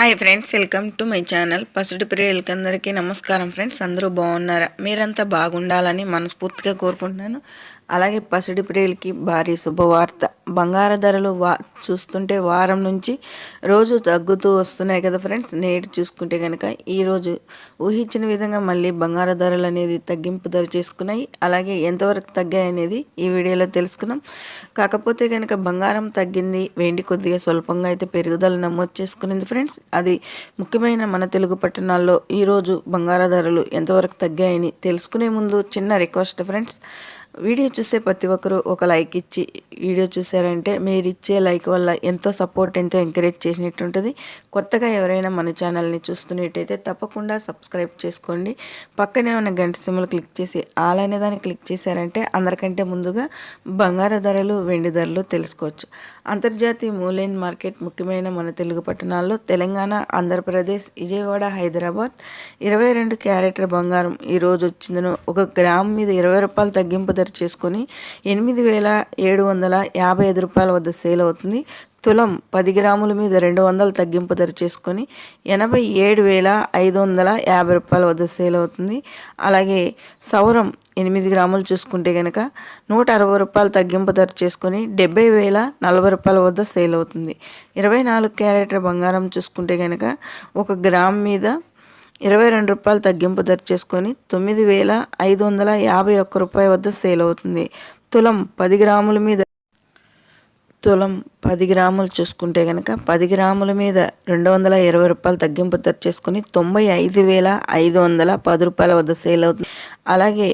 Hi friends welcome to my channel. పసుడు ప్రియులకి అందరికీ నమస్కారం ఫ్రెండ్స్ అందరూ బాగున్నారా? మీరంతా బాగుండాలని మనస్ఫూర్తిగా కోరుకుంటున్నాను. అలాగే పసిడి ప్రియులకి భారీ శుభవార్త. బంగార ధరలు వా చూస్తుంటే వారం నుంచి రోజు తగ్గుతూ వస్తున్నాయి కదా ఫ్రెండ్స్. నేటి చూసుకుంటే కనుక ఈరోజు ఊహించిన విధంగా మళ్ళీ బంగారు ధరలు అనేది తగ్గింపు ధర చేసుకున్నాయి. అలాగే ఎంతవరకు తగ్గాయి అనేది ఈ వీడియోలో తెలుసుకున్నాం. కాకపోతే కనుక బంగారం తగ్గింది. వెండి కొద్దిగా స్వల్పంగా అయితే పెరుగుదల నమోదు చేసుకునింది ఫ్రెండ్స్. అది ముఖ్యమైన మన తెలుగు పట్టణాల్లో ఈరోజు బంగార ధరలు ఎంతవరకు తగ్గాయని తెలుసుకునే ముందు చిన్న రిక్వెస్ట్ ఫ్రెండ్స్. వీడియో చూసే ప్రతి ఒక్కరూ ఒక లైక్ ఇచ్చి వీడియో చూసారంటే మీరు ఇచ్చే లైక్ వల్ల ఎంతో సపోర్ట్ ఎంతో ఎంకరేజ్ చేసినట్టు ఉంటుంది కొత్తగా ఎవరైనా మన ఛానల్ని చూస్తున్నట్టయితే తప్పకుండా సబ్స్క్రైబ్ చేసుకోండి. పక్కనే ఉన్న గంట సిమ్లు క్లిక్ చేసి అలానే దాన్ని క్లిక్ చేశారంటే అందరికంటే ముందుగా బంగారు ధరలు వెండి ధరలు తెలుసుకోవచ్చు. అంతర్జాతీయ మూలైన్ మార్కెట్ ముఖ్యమైన మన తెలుగు పట్టణాల్లో తెలంగాణ ఆంధ్రప్రదేశ్ విజయవాడ హైదరాబాద్. ఇరవై రెండు క్యారెటర్ బంగారం ఈరోజు వచ్చిందను. ఒక గ్రామ్ మీద ఇరవై రూపాయలు తగ్గింపు ధర చేసుకొని ఎనిమిది వేల ఏడు వందల యాభై ఐదు రూపాయల వద్ద సేల్ అవుతుంది. తులం పది గ్రాముల మీద రెండు వందలు తగ్గింపు ధర చేసుకొని ఎనభై ఏడు వేల ఐదు వందల యాభై రూపాయల వద్ద సేల్ అవుతుంది. అలాగే సౌరం ఎనిమిది గ్రాములు చూసుకుంటే కనుక నూట అరవై రూపాయలు తగ్గింపు ధర చేసుకొని డెబ్బై వేల నలభై రూపాయల వద్ద సేల్ అవుతుంది. ఇరవై నాలుగు క్యారెటర్ బంగారం చూసుకుంటే కనుక ఒక గ్రామ్ మీద ఇరవై రెండు రూపాయలు తగ్గింపు ధర చేసుకొని తొమ్మిది వేల ఐదు వందల యాభై ఒక్క రూపాయి వద్ద సేల్ అవుతుంది. తులం పది గ్రాముల మీద తులం పది గ్రాములు చూసుకుంటే కనుక పది గ్రాముల మీద రెండు వందల ఇరవై రూపాయలు తగ్గింపు ధర చేసుకొని తొంభై ఐదు వేల ఐదు వందల పది రూపాయల వద్ద సేల్ అవుతుంది. అలాగే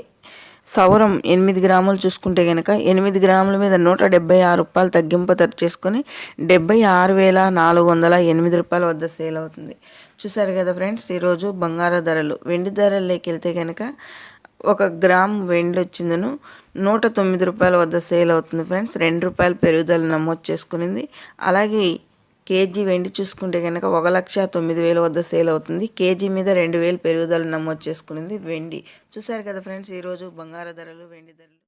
సౌరం ఎనిమిది గ్రాములు చూసుకుంటే కనుక ఎనిమిది గ్రాముల మీద నూట డెబ్బై ఆరు రూపాయలు తగ్గింపు ధర చేసుకొని డెబ్బై ఆరు వేల నాలుగు వందల ఎనిమిది రూపాయల వద్ద సేల్ అవుతుంది. చూసారు కదా ఫ్రెండ్స్ ఈరోజు బంగారు ధరలు. వెండి ధరల్లోకి వెళ్తే కనుక ఒక గ్రామ్ వెండి వచ్చిందను నూట తొమ్మిది రూపాయల వద్ద సేల్ అవుతుంది ఫ్రెండ్స్. రెండు రూపాయల పెరుగుదల నమోదు చేసుకునింది. అలాగే కేజీ వెండి చూసుకుంటే కనుక ఒక లక్ష తొమ్మిది వేల వద్ద సేల్ అవుతుంది. కేజీ మీద రెండు వేలు పెరుగుదల నమోదు చేసుకునింది వెండి. చూసారు కదా ఫ్రెండ్స్ ఈరోజు బంగారు ధరలు వెండి ధరలు.